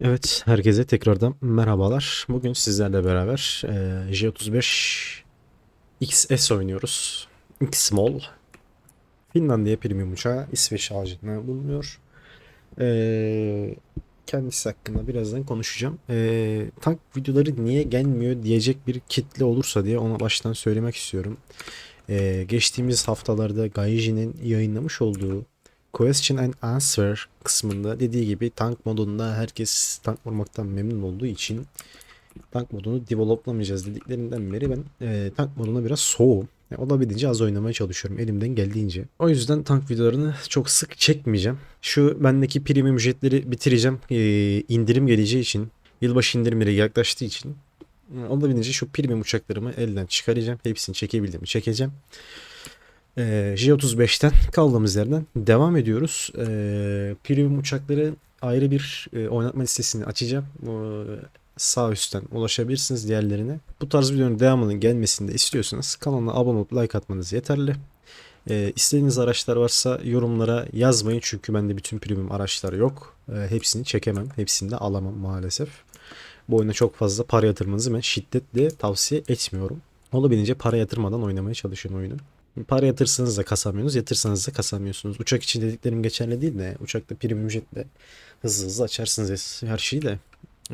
Evet, herkese tekrardan merhabalar. Bugün sizlerle beraber eee, J35 XS oynuyoruz. X-Small. Finlandiya premium uçağı İsveç ağacında bulunuyor. Eee, kendisi hakkında birazdan konuşacağım. Eee, tank videoları niye gelmiyor diyecek bir kitle olursa diye ona baştan söylemek istiyorum. Eee, geçtiğimiz haftalarda Gaijin'in yayınlamış olduğu Question and Answer kısmında dediği gibi tank modunda herkes tank vurmaktan memnun olduğu için tank modunu developlamayacağız dediklerinden beri ben e, tank moduna biraz soğuğum. Yani olabildiğince az oynamaya çalışıyorum elimden geldiğince. O yüzden tank videolarını çok sık çekmeyeceğim. Şu bendeki premium ücretleri bitireceğim. E, indirim geleceği için, yılbaşı indirimleri yaklaştığı için e, olabildiğince şu premium uçaklarımı elden çıkaracağım. Hepsini çekebildiğimi çekeceğim. Ee, J35'ten kaldığımız yerden devam ediyoruz. Ee, premium uçakları ayrı bir e, oynatma listesini açacağım. Ee, sağ üstten ulaşabilirsiniz diğerlerine. Bu tarz videonun devamının gelmesini de istiyorsanız kanala abone olup like atmanız yeterli. Ee, istediğiniz araçlar varsa yorumlara yazmayın çünkü bende bütün premium araçlar yok. Ee, hepsini çekemem, hepsini de alamam maalesef. Bu oyuna çok fazla para yatırmanızı ben şiddetle tavsiye etmiyorum. Olabildiğince para yatırmadan oynamaya çalışın oyunu. Para yatırsanız da kasamıyorsunuz, yatırsanız da kasamıyorsunuz. Uçak için dediklerim geçerli değil de uçakta prim ücretle hızlı hızlı açarsınız her şeyi de.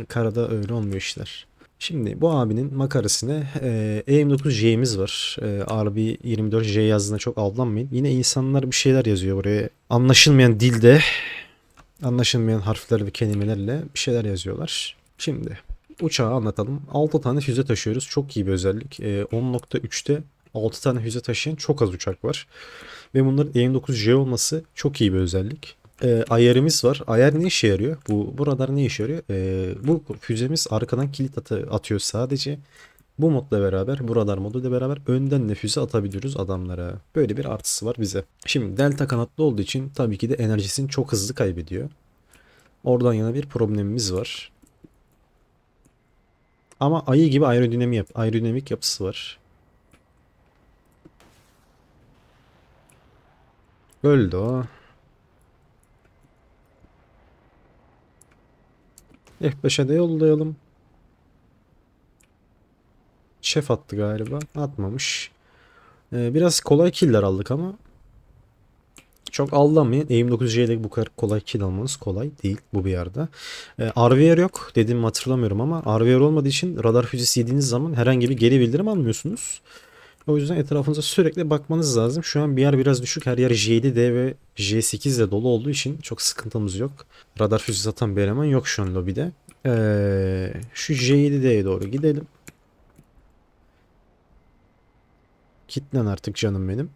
Karada öyle olmuyor işler. Şimdi bu abinin makarasına e, EM9J'miz var. E, RB24J yazdığında çok aldanmayın. Yine insanlar bir şeyler yazıyor buraya. Anlaşılmayan dilde, anlaşılmayan harfler ve kelimelerle bir şeyler yazıyorlar. Şimdi uçağı anlatalım. 6 tane füze taşıyoruz. Çok iyi bir özellik. E, 10.3'te 6 tane füze taşıyan çok az uçak var. Ve bunların EM9J olması çok iyi bir özellik. Ee, ayarımız var. Ayar ne işe yarıyor? Bu, bu radar ne işe yarıyor? Ee, bu füzemiz arkadan kilit atı, atıyor sadece. Bu modla beraber, bu radar moduyla beraber önden de füze atabiliyoruz adamlara. Böyle bir artısı var bize. Şimdi delta kanatlı olduğu için tabii ki de enerjisini çok hızlı kaybediyor. Oradan yana bir problemimiz var. Ama ayı gibi aerodinamik, aerodinamik yapısı var. Öldü o. F5'e de yollayalım. Şef attı galiba. Atmamış. Ee, biraz kolay killer aldık ama çok aldanmayın. Aim9J ile bu kadar kolay kill almanız kolay değil bu bir yerde. Ee, RVR yok dediğimi hatırlamıyorum ama RVR olmadığı için radar füzesi yediğiniz zaman herhangi bir geri bildirim almıyorsunuz. O yüzden etrafınıza sürekli bakmanız lazım. Şu an bir yer biraz düşük. Her yer J7D ve J8 ile dolu olduğu için çok sıkıntımız yok. Radar füzesi atan bir eleman yok şu an lobide. Ee, şu J7D'ye doğru gidelim. Kitlen artık canım benim.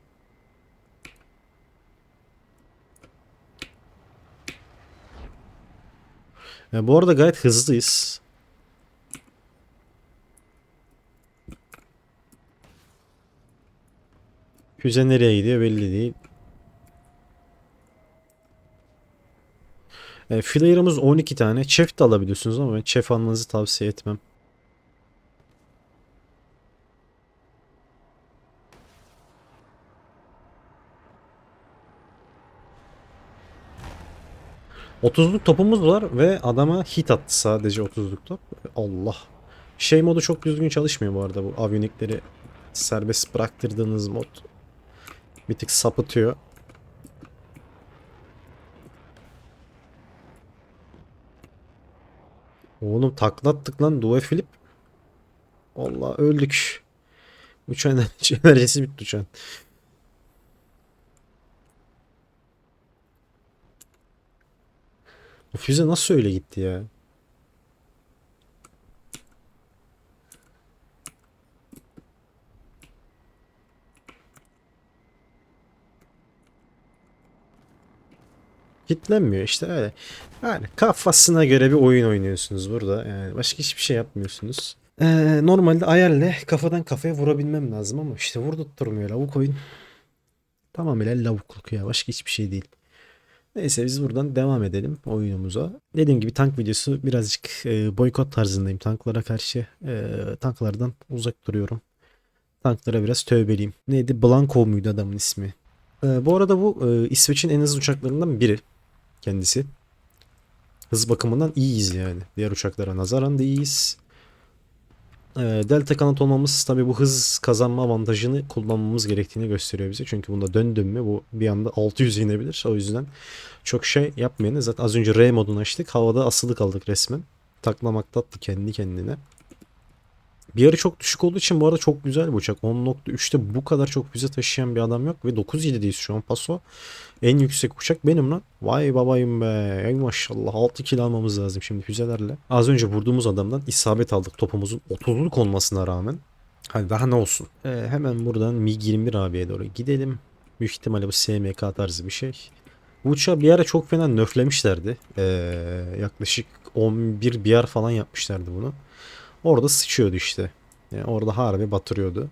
Ee, bu arada gayet hızlıyız. Füze nereye gidiyor belli değil. E, Flare'ımız 12 tane. Chef de alabiliyorsunuz ama ben chef almanızı tavsiye etmem. Otuzluk topumuz var ve adama hit attı sadece 30'luk top. Allah. Şey modu çok düzgün çalışmıyor bu arada bu avionikleri serbest bıraktırdığınız mod. Bir tık sapıtıyor. Oğlum taklattık lan Dua Filip. Allah öldük. Uçağın enerjisi bitti uçağın. Bu füze nasıl öyle gitti ya? Kitlenmiyor işte öyle. Yani kafasına göre bir oyun oynuyorsunuz burada. Yani başka hiçbir şey yapmıyorsunuz. Ee, normalde ayarla kafadan kafaya vurabilmem lazım ama işte vurdurtturmuyor lavuk oyun. Tamamıyla lavukluk ya başka hiçbir şey değil. Neyse biz buradan devam edelim oyunumuza. Dediğim gibi tank videosu birazcık e, boykot tarzındayım tanklara karşı. E, tanklardan uzak duruyorum. Tanklara biraz tövbeliyim. Neydi? Blanco muydu adamın ismi? E, bu arada bu e, İsveç'in en hızlı uçaklarından biri kendisi. Hız bakımından iyiyiz yani. Diğer uçaklara nazaran da iyiyiz. Ee, delta kanat olmamız tabi bu hız kazanma avantajını kullanmamız gerektiğini gösteriyor bize. Çünkü bunda döndüm mü bu bir anda 600 inebilir. O yüzden çok şey yapmayın. Zaten az önce R modunu açtık. Havada asılı kaldık resmen. Taklamakta attı kendi kendine. Bir yarı çok düşük olduğu için bu arada çok güzel bir uçak. 10.3'te bu kadar çok füze taşıyan bir adam yok. Ve 9.7'deyiz şu an paso. En yüksek uçak benim lan. Vay babayım be. Ey maşallah 6 kilo almamız lazım şimdi füzelerle. Az önce vurduğumuz adamdan isabet aldık topumuzun 30'luk olmasına rağmen. Hadi daha ne olsun. Ee, hemen buradan MiG-21 abiye doğru gidelim. Büyük ihtimalle bu SMK tarzı bir şey. Bu uçağı bir ara çok fena nöflemişlerdi. Ee, yaklaşık 11 bir yer falan yapmışlardı bunu. Orada sıçıyordu işte. Yani orada harbi batırıyordu.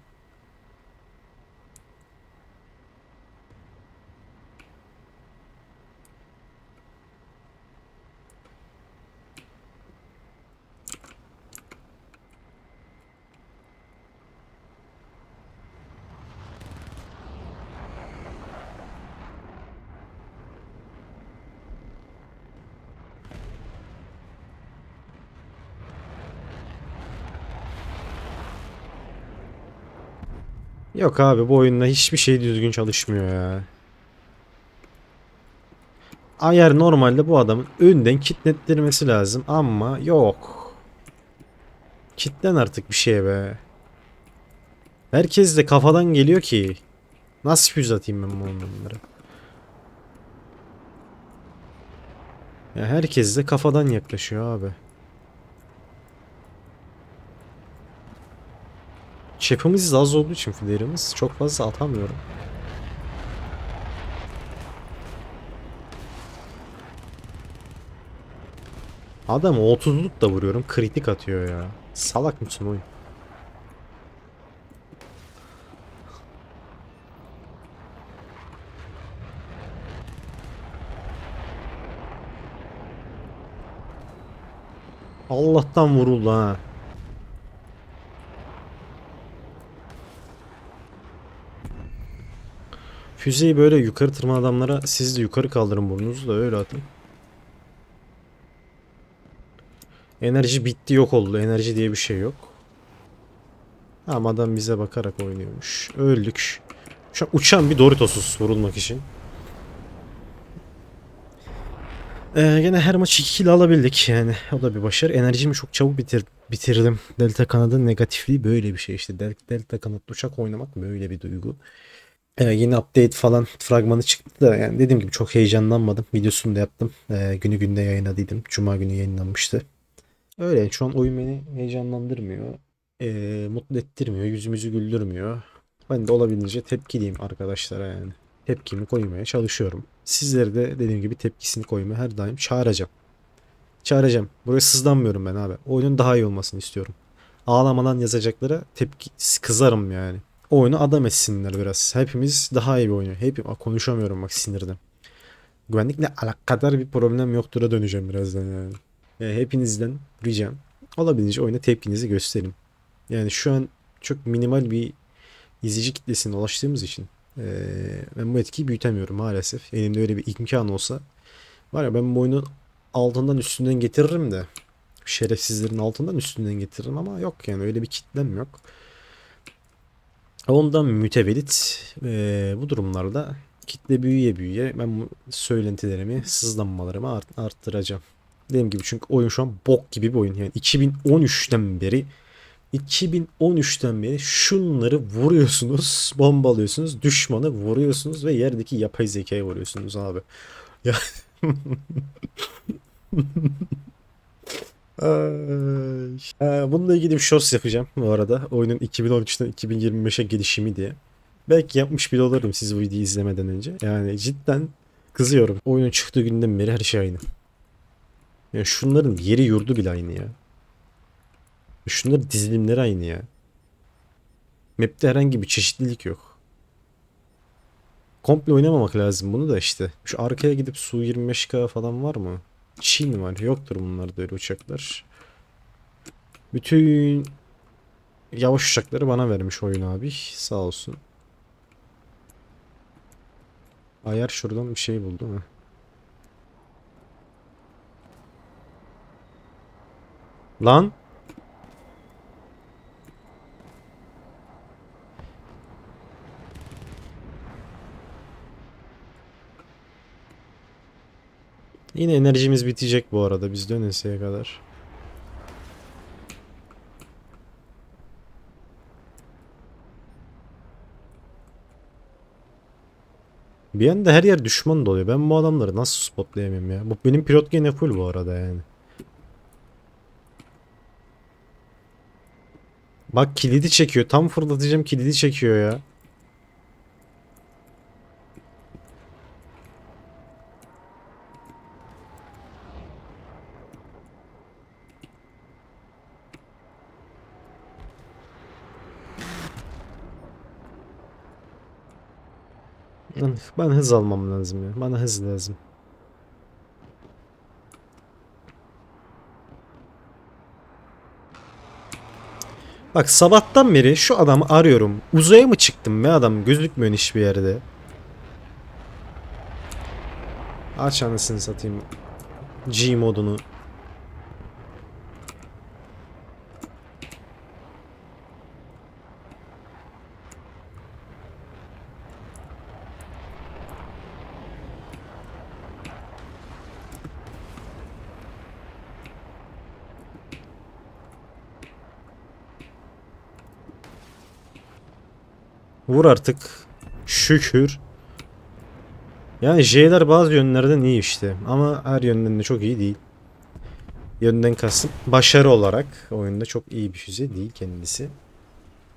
Yok abi bu oyunda hiçbir şey düzgün çalışmıyor ya. Ayar normalde bu adamın önden kitlettirmesi lazım ama yok. Kitlen artık bir şeye be. Herkes de kafadan geliyor ki. Nasıl füze atayım ben bu onlara? Ya herkes de kafadan yaklaşıyor abi. Çapımız az olduğu için filerimiz çok fazla atamıyorum. Adam 30'luk da vuruyorum kritik atıyor ya. Salak mısın oyun? Allah'tan vuruldu ha. Füzeyi böyle yukarı tırman adamlara siz de yukarı kaldırın burnunuzu da öyle atın. Enerji bitti yok oldu. Enerji diye bir şey yok. Ama adam bize bakarak oynuyormuş. Öldük. Şu an uçan bir Doritos'uz vurulmak için. Ee, gene her maç 2 kill alabildik yani. O da bir başarı. Enerjimi çok çabuk bitir bitirdim. Delta kanadın negatifliği böyle bir şey işte. Del Delta kanatlı uçak oynamak böyle bir duygu. Ee, yeni update falan fragmanı çıktı da yani dediğim gibi çok heyecanlanmadım. Videosunu da yaptım. Ee, günü günde yayınladıydım. Cuma günü yayınlanmıştı. Öyle şu an oyun beni heyecanlandırmıyor. Ee, mutlu ettirmiyor. Yüzümüzü güldürmüyor. Ben de olabildiğince tepkiliyim arkadaşlara yani. Tepkimi koymaya çalışıyorum. Sizleri de dediğim gibi tepkisini koymaya her daim çağıracağım. Çağıracağım. Buraya sızlanmıyorum ben abi. Oyunun daha iyi olmasını istiyorum. Ağlamadan yazacaklara tepki kızarım yani. Oyunu adam etsinler biraz. Hepimiz daha iyi bir oynuyor. Hep konuşamıyorum bak sinirden. Güvenlikle alakadar bir problem yoktura döneceğim birazdan yani. yani hepinizden ricam olabildiğince oyuna tepkinizi gösterin. Yani şu an çok minimal bir izleyici kitlesine ulaştığımız için eee, ben bu etkiyi büyütemiyorum maalesef. Elimde öyle bir imkan olsa var ya ben bu oyunu altından üstünden getiririm de şerefsizlerin altından üstünden getiririm ama yok yani öyle bir kitlem yok. Ondan mütevellit eee, bu durumlarda kitle büyüye büyüye ben bu söylentilerimi, sızlanmalarımı art- arttıracağım. Dediğim gibi çünkü oyun şu an bok gibi bir oyun. Yani 2013'ten beri 2013'ten beri şunları vuruyorsunuz, bombalıyorsunuz, düşmanı vuruyorsunuz ve yerdeki yapay zekayı vuruyorsunuz abi. Ya. Ee, bununla ilgili bir shorts yapacağım bu arada. Oyunun 2013'ten 2025'e gelişimi diye. Belki yapmış bile olurum siz bu videoyu izlemeden önce. Yani cidden kızıyorum. Oyunun çıktığı günden beri her şey aynı. Yani şunların yeri yurdu bile aynı ya. Şunların dizilimleri aynı ya. Map'te herhangi bir çeşitlilik yok. Komple oynamamak lazım bunu da işte. Şu arkaya gidip Su-25K falan var mı? Çin var. Yoktur bunlarda öyle uçaklar. Bütün yavaş uçakları bana vermiş oyun abi. Sağ olsun. Ayar şuradan bir şey buldu mu? Lan Yine enerjimiz bitecek bu arada biz dönesiye kadar. Bir anda her yer düşman doluyor. Ben bu adamları nasıl spotlayamıyorum ya? Bu benim pilot gene full bu arada yani. Bak kilidi çekiyor. Tam fırlatacağım kilidi çekiyor ya. Ben- hız almam lazım ya. Bana hız lazım. Bak sabahtan beri şu adamı arıyorum. Uzaya mı çıktım be adam? Gözükmüyor hiçbir yerde. Aç anasını satayım. G modunu. Vur artık. Şükür. Yani J'ler bazı yönlerden iyi işte. Ama her yönden de çok iyi değil. Yönden kastım. Başarı olarak oyunda çok iyi bir füze değil kendisi.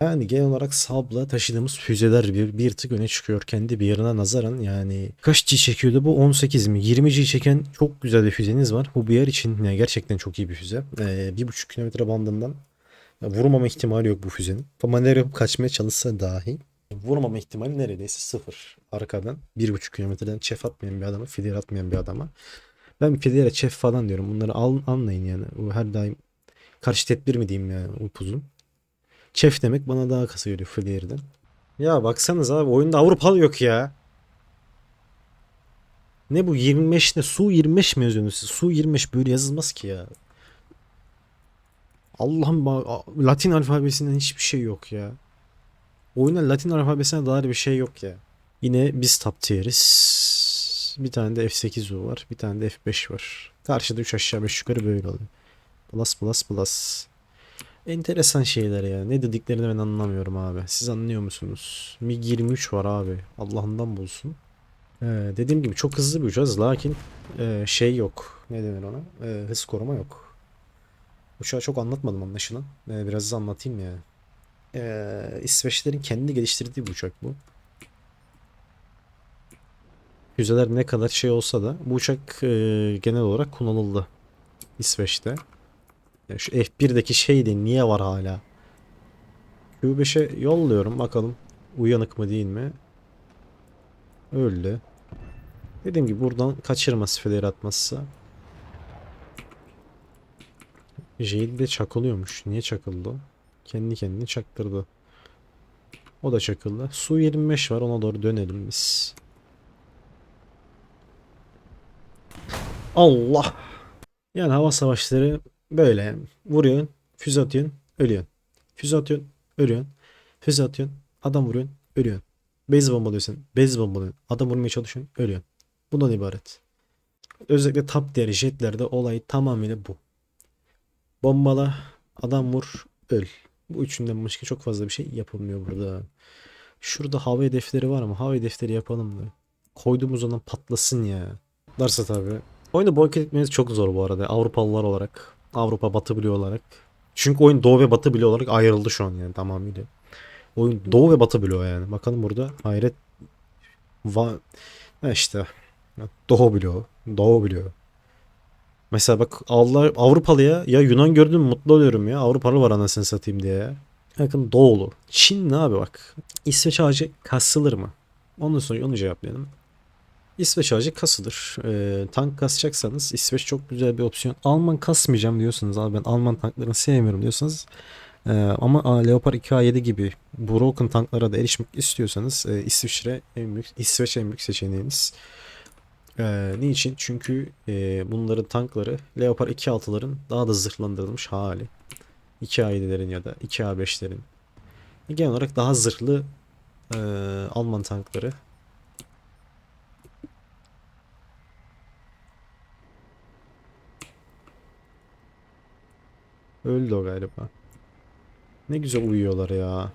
Yani genel olarak Saab'la taşıdığımız füzeler bir, bir tık öne çıkıyor kendi bir yerine nazaran yani kaç G çekiyordu bu 18 mi 20 G çeken çok güzel bir füzeniz var bu bir yer için yani gerçekten çok iyi bir füze ee, 1.5 kilometre bandından vurmama ihtimali yok bu füzenin manevra yapıp kaçmaya çalışsa dahi vurmama ihtimali neredeyse sıfır arkadan 1.5 kilometreden çef atmayan bir adama filir atmayan bir adama ben filere çef falan diyorum bunları al, anlayın yani bu her daim karşı tedbir mi diyeyim yani upuzun Çef demek bana daha kısa geliyor Flair'den. Ya baksanız abi oyunda Avrupalı yok ya. Ne bu 25 ne? Su 25 mi yazıyorsunuz siz? Su 25 böyle yazılmaz ki ya. Allah'ım Latin alfabesinden hiçbir şey yok ya. Oyunda Latin alfabesine dair bir şey yok ya. Yine biz top tier'iz. Bir tane de F8U var. Bir tane de F5 var. Karşıda 3 aşağı 5 yukarı böyle oluyor. Plus plus plus. Enteresan şeyler ya. Ne dediklerini ben anlamıyorum abi. Siz anlıyor musunuz? MiG-23 var abi. Allah'ından bulsun. Ee, dediğim gibi çok hızlı bir uçağız. Lakin e, şey yok. Ne denir ona? E, hız koruma yok. Uçağı çok anlatmadım anlaşılan. E, biraz da anlatayım ya. E, İsveçlerin kendi geliştirdiği bir uçak bu. Füzeler ne kadar şey olsa da bu uçak e, genel olarak kullanıldı. İsveç'te. Ya şu F1'deki şey de niye var hala? Q5'e yolluyorum bakalım uyanık mı değil mi? Öldü. Dediğim gibi buradan kaçırmaz flare atmazsa. Jade de çakılıyormuş. Niye çakıldı? Kendi kendini çaktırdı. O da çakıldı. Su 25 var ona doğru dönelim biz. Allah. Yani hava savaşları Böyle vuruyorsun, füze atıyorsun, ölüyorsun. Füze atıyorsun, ölüyorsun. Füze atıyorsun, adam vuruyorsun, ölüyorsun. Base bombalıyorsun, base bombalıyorsun. Adam vurmaya çalışıyorsun, ölüyorsun. Bundan ibaret. Özellikle top diğer jetlerde olay tamamıyla bu. Bombala, adam vur, öl. Bu üçünden başka çok fazla bir şey yapılmıyor burada. Şurada hava hedefleri var ama hava hedefleri yapalım da. Koyduğumuz zaman patlasın ya. Varsa tabii. Oyunu boykot etmeniz çok zor bu arada Avrupalılar olarak. Avrupa Batı bloğu olarak. Çünkü oyun Doğu ve Batı bloğu olarak ayrıldı şu an yani tamamıyla. Oyun Doğu ve Batı bloğu yani. Bakalım burada hayret va işte Doğu bloğu, Doğu bloğu. Mesela bak Allah Avrupalıya ya Yunan gördüm mutlu oluyorum ya. Avrupalı var anasını satayım diye ya. Bakın Doğulu. Çin ne abi bak. İsveç ağacı kasılır mı? Ondan sonra onu cevaplayalım. İsveç ağacı kasılır. Ee, tank kasacaksanız İsveç çok güzel bir opsiyon. Alman kasmayacağım diyorsanız abi ben Alman tanklarını sevmiyorum diyorsanız ee, ama Leopard 2A7 gibi broken tanklara da erişmek istiyorsanız e, İsviçre en büyük İsveç en büyük seçeneğiniz. Ee, niçin? Çünkü e, bunların tankları Leopard 2.6'ların daha da zırhlandırılmış hali. 2A7'lerin ya da 2A5'lerin. Genel olarak daha zırhlı e, Alman tankları. Öldü o galiba. Ne güzel uyuyorlar ya.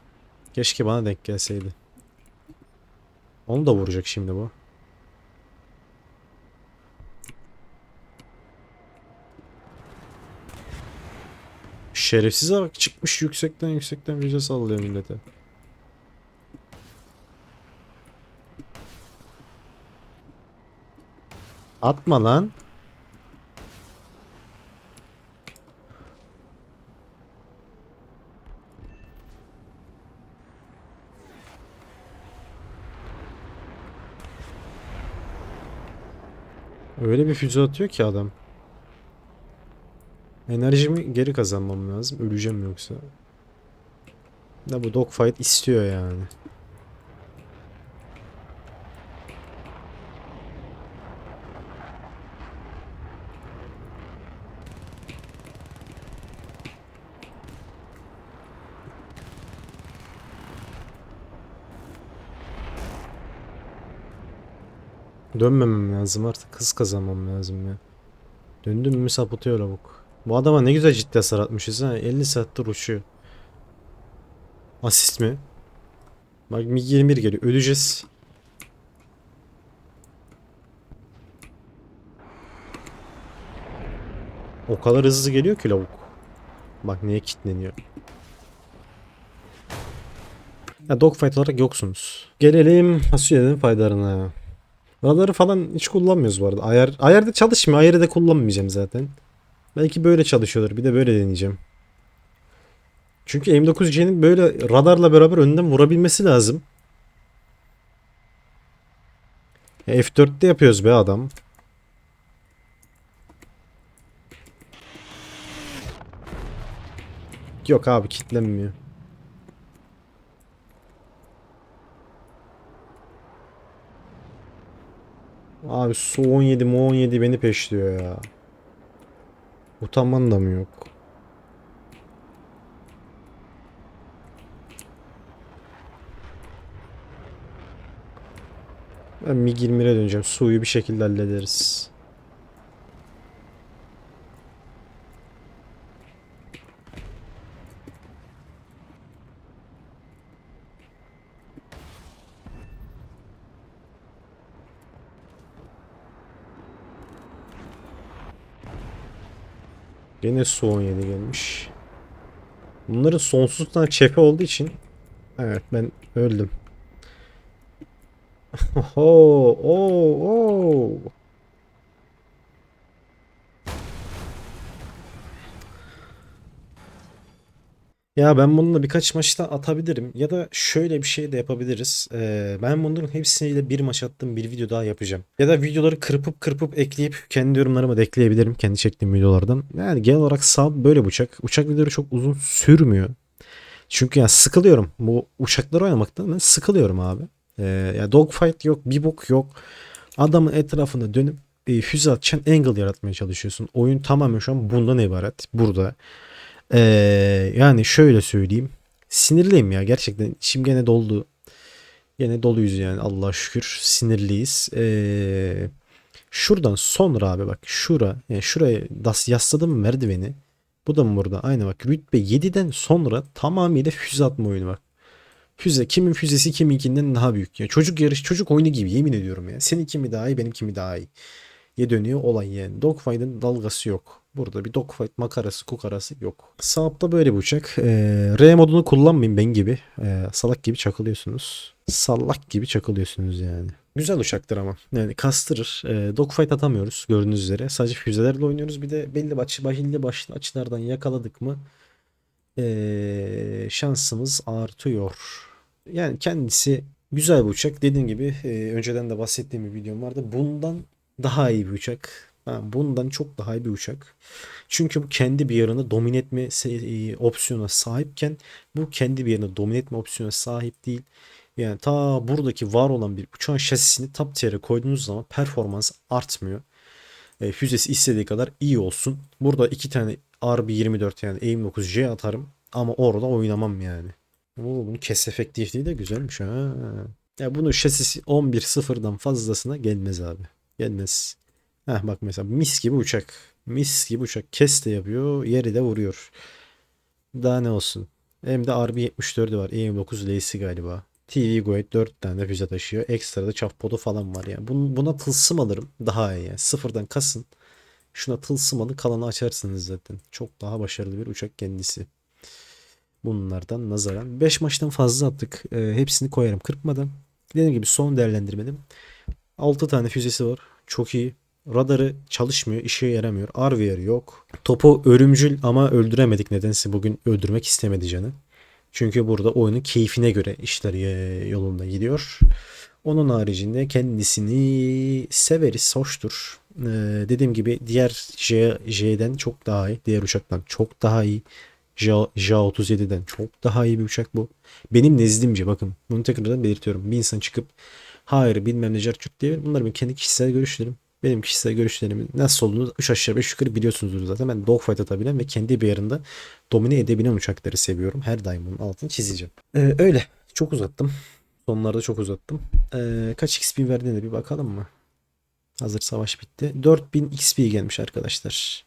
Keşke bana denk gelseydi. Onu da vuracak şimdi bu. Şerefsize bak çıkmış yüksekten yüksekten füze sallıyor millete. Atma lan. Öyle bir füze atıyor ki adam. Enerjimi geri kazanmam lazım. Öleceğim yoksa. Da bu dogfight istiyor yani. Dönmemem lazım artık. Hız kazanmam lazım ya. Döndüm mü sapıtıyor lavuk. Bu adama ne güzel ciddi hasar atmışız ha. 50 saattir uçuyor. Asist mi? Bak MiG-21 geliyor. Öleceğiz. O kadar hızlı geliyor ki lavuk. Bak neye kilitleniyor. Ya dogfight olarak yoksunuz. Gelelim fasulyenin faydalarına. Radarı falan hiç kullanmıyoruz bu arada. Ayar, ayarda çalışmıyor. Ayarı da kullanmayacağım zaten. Belki böyle çalışıyordur. Bir de böyle deneyeceğim. Çünkü M9C'nin böyle radarla beraber önden vurabilmesi lazım. Ya F4'te yapıyoruz be adam. Yok abi kitlenmiyor. Abi su 17 mu 17 beni peşliyor ya. Utanman da mı yok? Ben MiG-21'e döneceğim. Suyu bir şekilde hallederiz. Gene su 17 gelmiş. Bunların sonsuz tane çepe olduğu için evet ben öldüm. Oho, oo, oo. Ya ben bununla birkaç maçta atabilirim ya da şöyle bir şey de yapabiliriz. Ee, ben bunların hepsiyle bir maç attım bir video daha yapacağım. Ya da videoları kırpıp kırpıp ekleyip kendi yorumlarıma da ekleyebilirim kendi çektiğim videolardan. Yani genel olarak sağ böyle uçak. Uçak videoları çok uzun sürmüyor. Çünkü ya sıkılıyorum. Bu uçakları oynamaktan ben sıkılıyorum abi. Ee, ya dogfight yok, bir bok yok. Adamın etrafında dönüp e, füze atacaksın, angle yaratmaya çalışıyorsun. Oyun tamamen şu an bundan ibaret. Burada. Ee, yani şöyle söyleyeyim. Sinirliyim ya gerçekten. İçim gene doldu. Gene doluyuz yani Allah'a şükür. Sinirliyiz. Ee, şuradan sonra abi bak şura. Yani şuraya das yasladım merdiveni. Bu da mı burada? Aynı bak rütbe 7'den sonra tamamıyla füze atma oyunu bak. Füze kimin füzesi kiminkinden daha büyük. Ya çocuk yarış çocuk oyunu gibi yemin ediyorum ya. Senin kimi daha iyi benim kimi daha iyi. Ye dönüyor olay yani. Dogfight'ın dalgası yok. Burada bir dogfight makarası kukarası yok. Saap'ta böyle bir uçak. Ee, R modunu kullanmayın ben gibi. Ee, salak gibi çakılıyorsunuz. Sallak gibi çakılıyorsunuz yani. Güzel uçaktır ama. Yani kastırır. Ee, dogfight atamıyoruz gördüğünüz üzere. Sadece füzelerle oynuyoruz. Bir de belli başlı, belli başlı açılardan yakaladık mı ee, şansımız artıyor. Yani kendisi güzel bir uçak. Dediğim gibi e, önceden de bahsettiğim bir videom vardı. Bundan daha iyi bir uçak. Ha, bundan çok daha iyi bir uçak. Çünkü bu kendi bir yarını domine etme e, opsiyona sahipken bu kendi bir yarını domine etme opsiyona sahip değil. Yani ta buradaki var olan bir uçağın şasisini top tier'e koyduğunuz zaman performans artmıyor. E, füzesi istediği kadar iyi olsun. Burada iki tane RB24 yani AIM-9J atarım ama orada oynamam yani. Oo, bunun kes efektifliği de güzelmiş ha. Ya bunun şasisi 11.0'dan fazlasına gelmez abi. Gelmez. Heh bak mesela mis gibi uçak. Mis gibi uçak. Kes de yapıyor. Yeri de vuruyor. Daha ne olsun. Hem de RB74'ü var. AIM-9 L'si galiba. TV Guide 4 tane füze taşıyor. Ekstra da çaft falan var yani. Bun, buna tılsım alırım. Daha iyi yani. Sıfırdan kasın. Şuna tılsım alın kalanı açarsınız zaten. Çok daha başarılı bir uçak kendisi. Bunlardan nazaran 5 maçtan fazla attık. Ee, hepsini koyarım kırpmadan. Dediğim gibi son değerlendirmedim. 6 tane füzesi var. Çok iyi. Radarı çalışmıyor, işe yaramıyor. RVR yok. Topu örümcül ama öldüremedik nedense bugün öldürmek istemedi canı. Çünkü burada oyunun keyfine göre işler yolunda gidiyor. Onun haricinde kendisini severiz, hoştur. Ee, dediğim gibi diğer J, J'den çok daha iyi. Diğer uçaktan çok daha iyi. J, J37'den çok daha iyi bir uçak bu. Benim nezdimce bakın bunu tekrardan belirtiyorum. Bir insan çıkıp hayır bilmem ne carçurt diye bunlar benim kendi kişisel görüşlerim. Benim kişisel görüşlerimin nasıl olduğunu 3 aşağı 5 yukarı biliyorsunuzdur zaten. Ben dogfight atabilen ve kendi bir yarında domine edebilen uçakları seviyorum. Her daim bunun altını çizeceğim. Ee, öyle. Çok uzattım. Sonlarda çok uzattım. Ee, kaç XP verdiğine bir bakalım mı? Hazır savaş bitti. 4000 XP gelmiş arkadaşlar.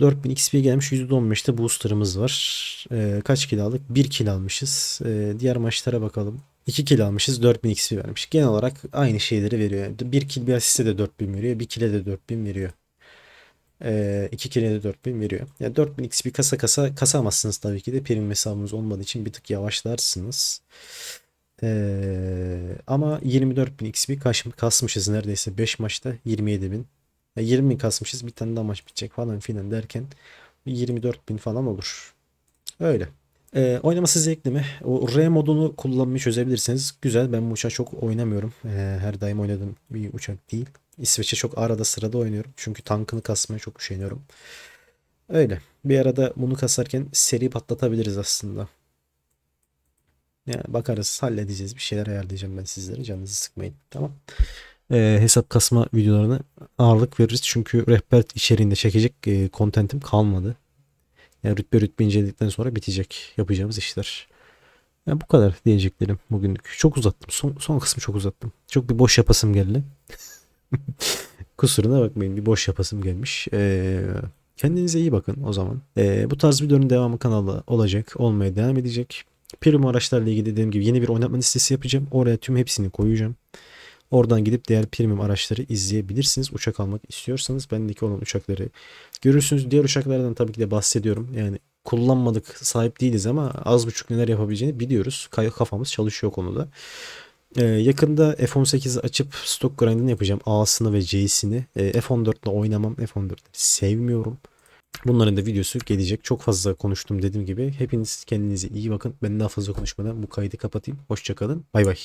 4000 XP gelmiş. %15'te booster'ımız var. Ee, kaç kill aldık? 1 kill almışız. Ee, diğer maçlara bakalım. 2 kill almışız. 4000 XP vermiş. Genel olarak aynı şeyleri veriyor. Yani 1 kill bir asiste de 4000 veriyor. 1 kill'e de 4000 veriyor. Ee, 2 kill'e de 4000 veriyor. Yani 4000 XP kasa kasa kasamazsınız tabii ki de. Prim hesabınız olmadığı için bir tık yavaşlarsınız. Ee, ama 24.000 XP kaç, kasmışız neredeyse 5 maçta 27.000. Yani 20.000 kasmışız bir tane daha maç bitecek falan filan derken 24.000 falan olur. Öyle. Ee, oynaması zevkli mi? O R modunu kullanmayı çözebilirseniz güzel. Ben bu uçağı çok oynamıyorum. Ee, her daim oynadığım bir uçak değil. İsveç'e çok arada sırada oynuyorum. Çünkü tankını kasmaya çok üşeniyorum. Öyle. Bir arada bunu kasarken seri patlatabiliriz aslında. Yani bakarız halledeceğiz bir şeyler ayarlayacağım ben sizlere canınızı sıkmayın tamam. Ee, hesap kasma videolarına ağırlık veririz çünkü rehber içeriğinde çekecek e, kontentim kalmadı. Yani rütbe rütbe inceledikten sonra bitecek yapacağımız işler. Yani bu kadar diyeceklerim bugünlük. Çok uzattım. Son, son kısmı çok uzattım. Çok bir boş yapasım geldi. Kusuruna bakmayın bir boş yapasım gelmiş. Ee, kendinize iyi bakın o zaman. Ee, bu tarz videonun devamı kanalda olacak. Olmaya devam edecek. Primo araçlarla ilgili dediğim gibi yeni bir oynatma listesi yapacağım. Oraya tüm hepsini koyacağım. Oradan gidip diğer premium araçları izleyebilirsiniz. Uçak almak istiyorsanız bendeki olan uçakları görürsünüz. Diğer uçaklardan tabii ki de bahsediyorum. Yani kullanmadık, sahip değiliz ama az buçuk neler yapabileceğini biliyoruz. Kafamız çalışıyor konuda. Ee, yakında F-18'i açıp stok grindini yapacağım. A'sını ve C'sini. Ee, F-14 ile oynamam. F-14'leri sevmiyorum. Bunların da videosu gelecek. Çok fazla konuştum dediğim gibi. Hepiniz kendinize iyi bakın. Ben daha fazla konuşmadan bu kaydı kapatayım. Hoşçakalın. Bay bay.